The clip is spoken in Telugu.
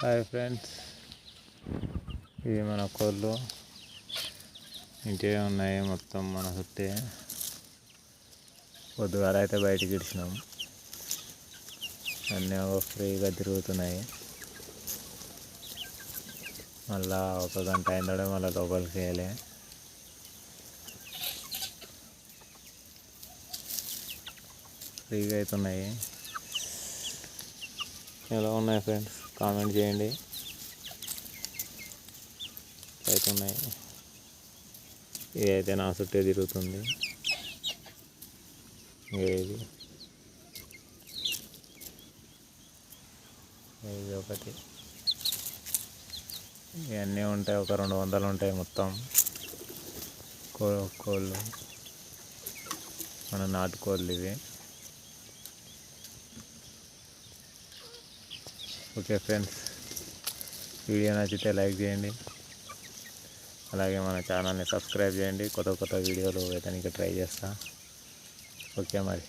హాయ్ ఫ్రెండ్స్ ఇవి మన కోళ్ళు ఇంకే ఉన్నాయి మొత్తం మన చుట్టే పొద్దుగాల అయితే బయటికి ఇడిచినాం. అన్నీ ఫ్రీగా తిరుగుతున్నాయి. మళ్ళా ఒక గంట అయిందడే మళ్ళీ లోపలికి వేయాలి ఫ్రీగా అవుతున్నాయి ఎలా ఉన్నాయి ఫ్రెండ్స్ కామెంట్ చేయండి. అవుతున్నాయి ఏదైతే నా చుట్టే తిరుగుతుంది. ఇది ఇది ఒకటి? ఇవన్నీ ఉంటాయి. ఒక రెండు వందలు ఉంటాయి మొత్తం. కో కోళ్ళు. మన నాటుకోళ్ళు ఇవి. ఓకే ఫ్రెండ్స్ వీడియో నచ్చితే లైక్ చేయండి. అలాగే మన ఛానల్ని సబ్స్క్రైబ్ చేయండి. కొత్త కొత్త వీడియోలు వేయడానికి ట్రై చేస్తా. ఓకే మరి.